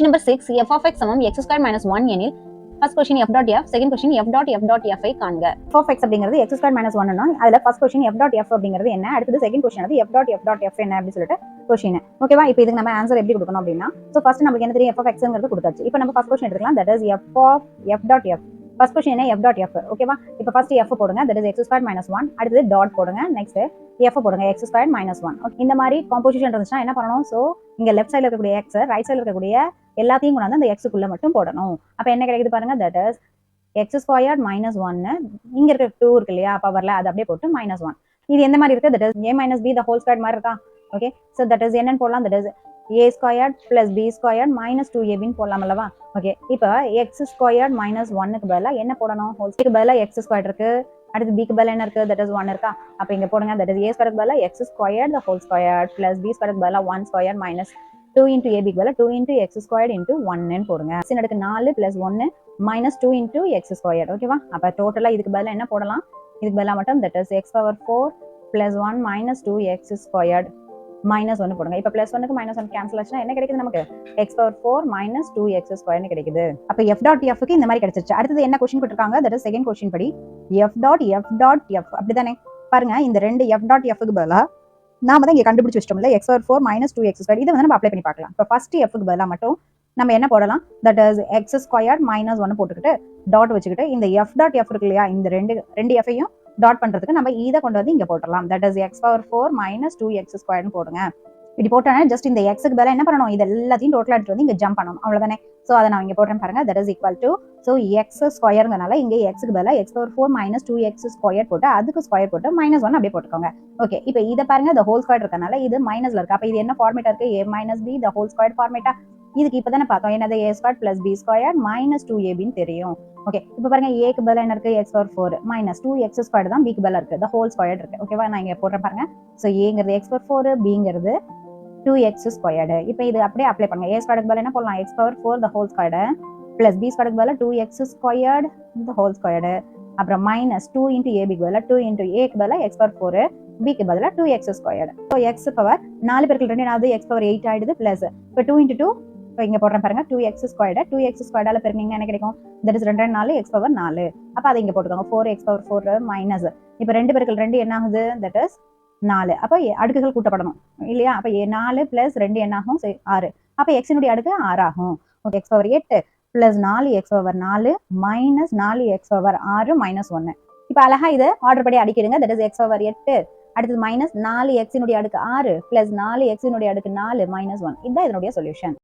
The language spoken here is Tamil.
Question number six f of x சமம் எக்ஸ் ஸ்கொயர் மைனஸ் ஒன் எனில் first question f dot f second question f dot f dot f ஐ காண்க. எஃப் of அப்படிங்கிறது எக்ஸ் ஸ்கொயர் மைனஸ் ஒன்னா அதுல first question f dot f அப்படிங்கிறது என்ன? அடுத்தது செகண்ட் கொஸ்டின் அது f dot f dot f என்ன அப்படின்னு சொல்லிட்டு கொஸ்டின் ஓகேவா இப்போ இதுக்கு நம்ம ஆன்சர் எப்படி கொடுக்கணும் அப்படின்னா ஸோ ஃபர்ஸ்ட் நமக்கு என்ன தெரியும்? எஃப் of கொடுத்தாச்சு. இப்போ நம்ம ஃபர்ஸ்ட் கொஸ்டின் எடுக்கலாம் that is f of f dot f first question என்ன? எஃப் டாட் எஃப் ஓகேவா இப்போ ஃபர்ஸ்ட் எஃப் போடுங்க. That is x square minus one அடுத்தது டாட் போடுங்க. நெக்ஸ்ட் எஃப் போடுங்க. எக்ஸ் ஸ்கொயர் மைனஸ் ஒன் இந்த மாதிரி காம்போசிஷன் இருந்துச்சுன்னா என்ன பண்ணணும்? ஸோ இங்கே லெஃப்ட் சைடில் இருக்கக்கூடிய எக்ஸ் ரைட் சைடில் இருக்கக்கூடிய எல்லாத்தையும் கொண்டாந்து அந்த எக்ஸுக்குள்ளே மட்டும் போடணும். அப்போ என்ன கிடைக்குது பாருங்க? That is x squared minus ஒன்னு இங்க இருக்க டூ இருக்கு இல்லையா? பவரில் அது அப்படியே போட்டு மைனஸ் ஒன் இது எந்த மாதிரி இருக்கு? That is a minus b the whole square மாதிரி இருக்கா? ஓகே ஸோ தட் இஸ் என்னன்னு போடலாம்? That is a squared plus b squared minus two ஏபின்னு போடலாம் அல்லவா? ஓகே இப்போ எக்ஸ் ஸ்கொயர்ட் மைனஸ் ஒன்னுக்கு பதிலாக என்ன போடணும்? ஹோல்ஸ்க்கு பதிலாக எக்ஸ் ஸ்கொயர் இருக்கு. அடுத்து பிக்கு பதிலாக என்ன இருக்கு? தட் இஸ் ஒன் இருக்கா? அப்போ இங்க போடுங்க. தட் இஸ் ஏ ஸ்கொயருக்கு பதிலாக x squared the whole square plus b ஸ்கொயருக்கு பதிலாக one square minus two into ஏபிக்கு பதிலாக two into x squared into ஒன்னு போடுங்க. அடுக்கு நாலு பிளஸ் ஒன்னு minus two into x squared ஓகேவா அப்போ டோட்டலாக இதுக்கு பதிலாக என்ன போடலாம்? இதுக்கு பதிலாக மட்டும் that is x power four plus one minus two x squared minus ஒன்று போடுங்க. இப்போ பிளஸ் ஒன்னுக்கு மைனஸ் ஒன் கேன்சல் ஆச்சுன்னா என்ன கிடைக்குது நமக்கு? X power four minus two x ஸ்கொயர்னு கிடைக்குது. அப்போ எஃப் டாட் எஃப்க்கு இந்த மாதிரி கிடைச்சிருச்சு. அடுத்தது என்ன கொஸ்டின் கொடுத்துருக்காங்க? தட் இஸ் செகண்ட் கொஸ்டின் படி. F dot f dot f அப்படிதானே பாருங்க இந்த ரெண்டு எஃப் டாட் எஃப்க்கு பதிலாக நாம தான் இங்கே கண்டுபிடிச்சு வச்சிட்டோம்ல x power four minus two x square இதை வந்து நம்ம அப்ளை பண்ணி பார்க்கலாம். இப்போ ஃபர்ஸ்ட் எஃப்க்கு பதிலாக மட்டும் நம்ம என்ன போடலாம்? That is x square minus ஒன்று போட்டுக்கிட்டு டாட் வச்சுக்கிட்டு இந்த எஃப் டாட் எஃப் இருக்கு இல்லையா? இந்த ரெண்டு ரெண்டு எஃப்ஐயும் டாட் பண்றதுக்கு நம்ம e இதை கொண்டு வந்து இங்க போட்டுடலாம். That is x power four minus two x ஸ்கொயர்னு போடுங்க. இப்படி போட்டோன்னா ஜஸ்ட் இந்த எக்ஸுக்கு பதிலாக என்ன பண்ணணும்? இது எல்லாத்தையும் டோட்டலாக எடுத்து வந்து இங்கே ஜம்ப் பண்ணணும். அவ்வளோதானே ஸோ அதை நான் இங்கே போடுறேன் பாருங்க. That is equal to so x ஸ்கொயருங்கனால இங்கே எக்ஸுக்கு பதிலாக x power four minus two x square போட்டு அதுக்கு ஸ்கொயர் போட்டு மைனஸ் ஒன் அப்படியே போட்டுக்கோங்க. ஓகே இப்போ இதை பாருங்க. இந்த ஹோல் ஸ்கொயர் இருக்கனால இது மைனஸ்ல இருக்கு. அப்போ இது என்ன ஃபார்மேட்டா இருக்கு? A minus b the whole square ஃபார்மேட்டா இதுக்கு இப்போ தானே பார்த்தோம். என்னது? A square plus b square minus two ஏபின்னு தெரியும். ஓகே இப்போ பாருங்க. ஏக்கு பதில் என்ன இருக்கு? X power four minus two x square தான் பிக்கு பதில் இருக்கு. த ஹோல் ஸ்கொயர் இருக்கு. ஓகேவா நான் இங்கே போடுறேன் பாருங்க. ஸோ ஏங்கிறது எக்ஸ் பவர் ஃபோர் பிங்கிறது டூ எக்ஸ் ஸ்கொயர்டு இப்போ இது அப்படியே அப்ளை பண்ணுங்க. ஏ ஸ்கொயர்டுக்கு பதிலாக என்ன போடலாம்? X power four the whole squared plus b ஸ்கொயர்டுக்கு பதிலாக two x squared the whole squared அப்புறம் மைனஸ் டூ இன்டூ ஏபிக்கு பதிலாக டூ இன்டூ ஏக்கு பதிலாக எக்ஸ் பவர் ஃபோர் பிக்கு பதிலாக two x squared so x power நாலு பேருக்கு ரெண்டு நாலு எக்ஸ் பவர் எயிட் ஆயிடுது பிளஸ் இப்போ டூ இன்டூ டூ இப்போ இங்கே போடுறேன் பாருங்க two x squared two x ஸ்கொயர்டால பெருங்க என்ன கிடைக்கும்? தட் இஸ் ரெண்டு நாலு எக்ஸ் பவர் நாலு. அப்போ அதை இங்கே போட்டுக்கோங்க. Four x power four minus இப்போ ரெண்டு பேருக்கு ரெண்டு என்ன ஆகுது தட் இஸ் நாலு. அப்போ அடுக்குகள் கூட்டப்படணும். இல்லையா? அப்போ நாலு பிளஸ் ரெண்டு என்ன ஆகும் ஆறு. அப்போ எக்ஸினுடைய அடுக்கு ஆறு ஆகும் ஓகே எக்ஸ் பவர் எட்டு பிளஸ் நாலு எக்ஸ் பவர் நாலு மைனஸ் நாலு எக்ஸ் பவர் ஆறு மைனஸ் ஒன்று இப்போ அழகா இதை ஆர்டர் படி அடிக்கிடுங்க. தட் இஸ் எக்ஸ் பவர் எட்டு. அடுத்தது மைனஸ் நாலு எக்ஸினுடைய அடுக்கு ஆறு பிளஸ் நாலு எக்ஸினுடைய அடுக்கு நாலு மைனஸ் ஒன் இதுதான் இதனுடைய சொல்யூஷன்